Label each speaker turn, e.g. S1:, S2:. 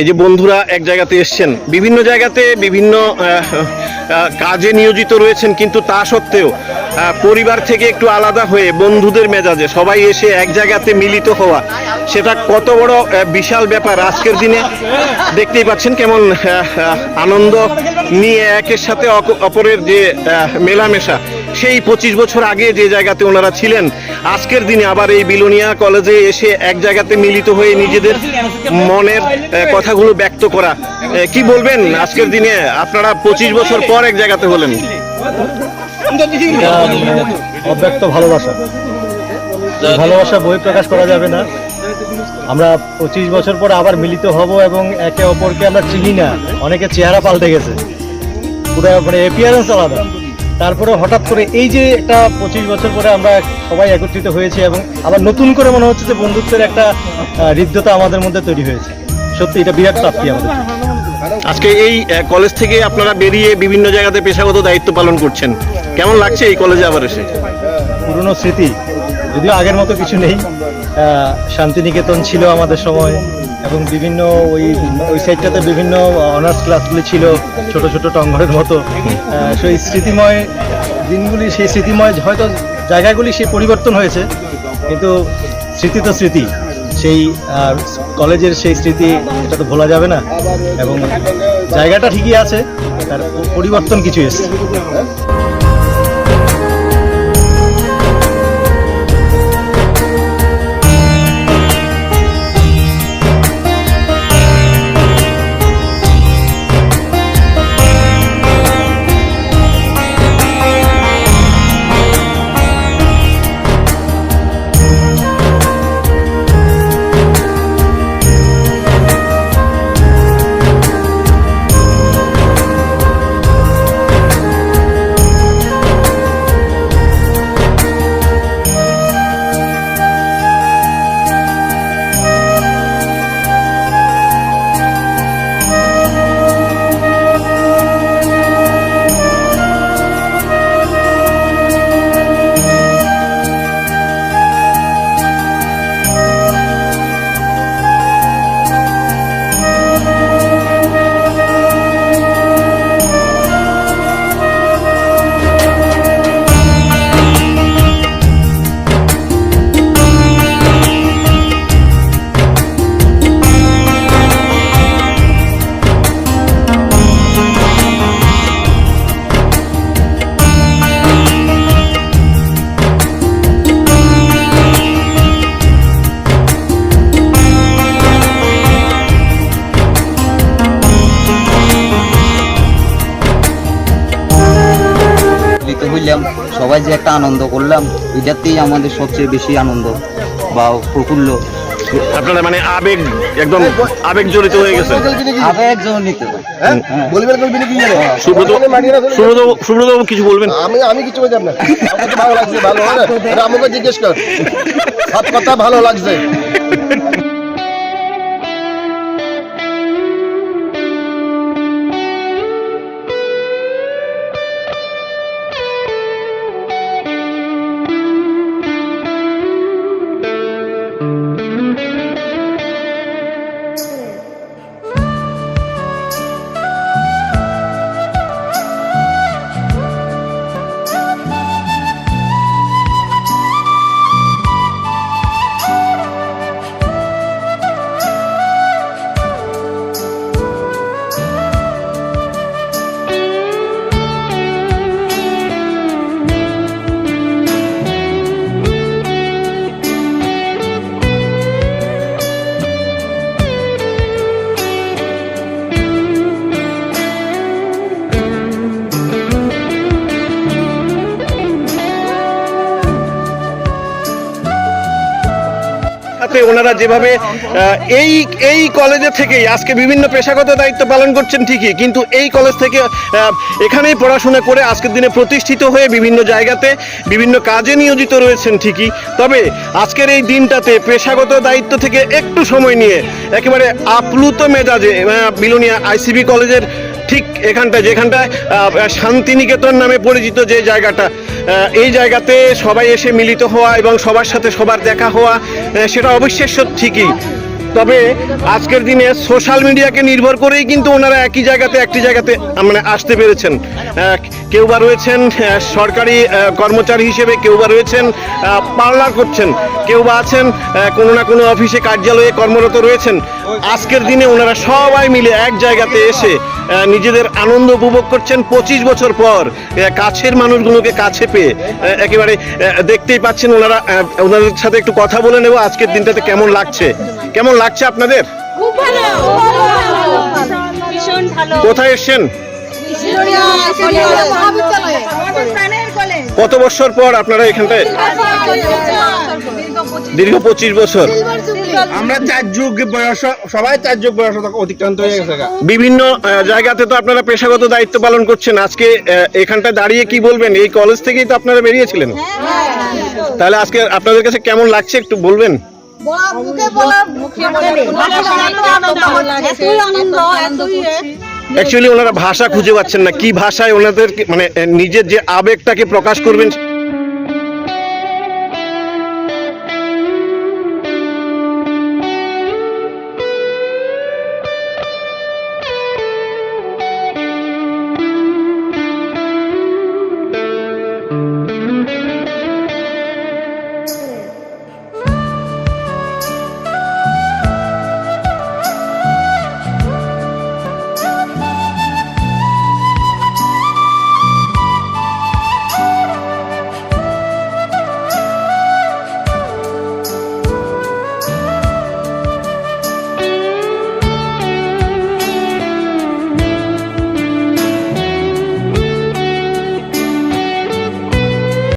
S1: এই যে বন্ধুরা এক জায়গাতে এসছেন, বিভিন্ন জায়গাতে বিভিন্ন কাজে নিয়োজিত রয়েছেন, কিন্তু তা সত্ত্বেও পরিবার থেকে একটু আলাদা হয়ে বন্ধুদের মেজাজে সবাই এসে এক জায়গাতে মিলিত হওয়া, সেটা কত বড় বিশাল ব্যাপার আজকের দিনে। দেখতেই পাচ্ছেন কেমন আনন্দ নিয়ে একের সাথে অপরের যে মেলামেশা। সেই পঁচিশ বছর আগে যে জায়গাতে ওনারা ছিলেন, আজকের দিনে আবার এই বিলোনিয়া কলেজে এসে এক জায়গাতে মিলিত হয়ে নিজেদের মনের কথাগুলো ব্যক্ত করা। কি বলবেন আজকের দিনে? আপনারা পঁচিশ বছর পর এক জায়গাতে হলেন।
S2: অব্যক্ত ভালোবাসা। ভালোবাসা বই প্রকাশ করা যাবে না। আমরা পঁচিশ বছর পর আবার মিলিত হব এবং একে অপরকে আমরা চিনি না। অনেকে চেহারা পাল্টে গেছে। পুরো মানে এপিয়ারেন্স আলাদা। তারপরে হঠাৎ করে এই যে একটা পঁচিশ বছর পরে আমরা সবাই একত্রিত হয়েছি এবং আবার নতুন করে মনে হচ্ছে যে বন্ধুত্বের একটা হৃদ্যতা আমাদের মধ্যে তৈরি হয়েছে। সত্যি এটা বিরাট প্রাপ্তি আমাদের।
S1: আজকে এই কলেজ থেকে আপনারা বেরিয়ে বিভিন্ন জায়গাতে পেশাগত দায়িত্ব পালন করছেন। কেমন লাগছে এই কলেজে আবার এসে?
S2: পুরনো স্মৃতি যদিও আগের মতো কিছু নেই। শান্তিনিকেতন ছিল আমাদের সময়। এবং বিভিন্ন ওই ওই সাইডটাতে বিভিন্ন অনার্স ক্লাসগুলি ছিল, ছোট ছোট টঙ্গরের মতো। সেই স্মৃতিময় দিনগুলি, সেই স্মৃতিময় হয়তো জায়গাগুলি সেই পরিবর্তন হয়েছে, কিন্তু স্মৃতি তো স্মৃতি। সেই কলেজের সেই স্মৃতি এটা তো ভোলা যাবে না। এবং জায়গাটা ঠিকই আছে, তার পরিবর্তন কিছু এসছে।
S3: সবাই যে একটা আনন্দ করলাম এটাতেই আমাদের সবচেয়ে বেশি আনন্দ বা প্রফুল্ল।
S1: আপনারা মানে আবেগ একদম আবেগ জড়িত হয়ে গেছে।
S3: আবেগ জনিত
S4: হ্যাঁ? বলবেন বলবেন কি জানে
S1: সুব্রত সুব্রত সুব্রত কিছু বলবেন?
S4: আমি আমি কিছু বলতাম না আমার ভালো লাগছে ভালো হয়? না আমাকে জিজ্ঞেস কর। সব কথা ভালো লাগছে।
S1: সাথে ওনারা যেভাবে এই এই কলেজে থেকেই, আজকে বিভিন্ন পেশাগত দায়িত্ব পালন করছেন ঠিকই, কিন্তু এই কলেজ থেকে এখানেই পড়াশোনা করে আজকের দিনে প্রতিষ্ঠিত হয়ে বিভিন্ন জায়গাতে বিভিন্ন কাজে নিয়োজিত রয়েছেন ঠিকই। তবে আজকের এই দিনটাতে পেশাগত দায়িত্ব থেকে একটু সময় নিয়ে একেবারে আপ্লুত মেজাজে বিলোনিয়া আইসিবি কলেজের ঠিক এখানটায়, যেখানটায় শান্তিনিকেতন নামে পরিচিত যে জায়গাটা এই জায়গাতে সবাই এসে মিলিত হওয়া এবং সবার সাথে সবার দেখা হওয়া সেটা অবিশ্বাস্য ঠিকই। তবে আজকের দিনে সোশ্যাল মিডিয়াকে নির্ভর করেই কিন্তু ওনারা একই জায়গাতে একটি জায়গাতে মানে আসতে পেরেছেন। কেউ বা রয়েছেন সরকারি কর্মচারী হিসেবে কেউ বা রয়েছেন পার্লার করছেন, কেউ বা আছেন কোনো না কোনো অফিসে কার্যালয়ে কর্মরত রয়েছেন। আজকের দিনে ওনারা সবাই মিলে এক জায়গাতে এসে নিজেদের আনন্দ উপভোগ করছেন পঁচিশ বছর পর। কাছের মানুষগুলোকে কাছে পেয়ে একেবারে দেখতেই পাচ্ছেন ওনারা ওনাদের সাথে একটু কথা বলে নেব আজকের দিনটাতে কেমন লাগছে। কেমন লাগছে আপনাদের? কোথায় এসছেন? কত বছর পর আপনারা এখানটায়? দীর্ঘ পঁচিশ বছর।
S4: আমরা চার যুগ বয়স সবাই চার যুগ বয়স অতিক্রান্ত হয়ে গেছে
S1: বিভিন্ন জায়গাতে তো আপনারা পেশাগত দায়িত্ব পালন করছেন। আজকে আহ, এখানটা দাঁড়িয়ে কি বলবেন? এই কলেজ থেকেই তো আপনারা বেরিয়েছিলেন। তাহলে আজকে আপনাদের কাছে কেমন লাগছে একটু বলবেন। অ্যাকচুয়ালি ওনারা ভাষা খুঁজে পাচ্ছেন না। কি ভাষায় ওনাদের মানে নিজের যে আবেগটাকে প্রকাশ করবেন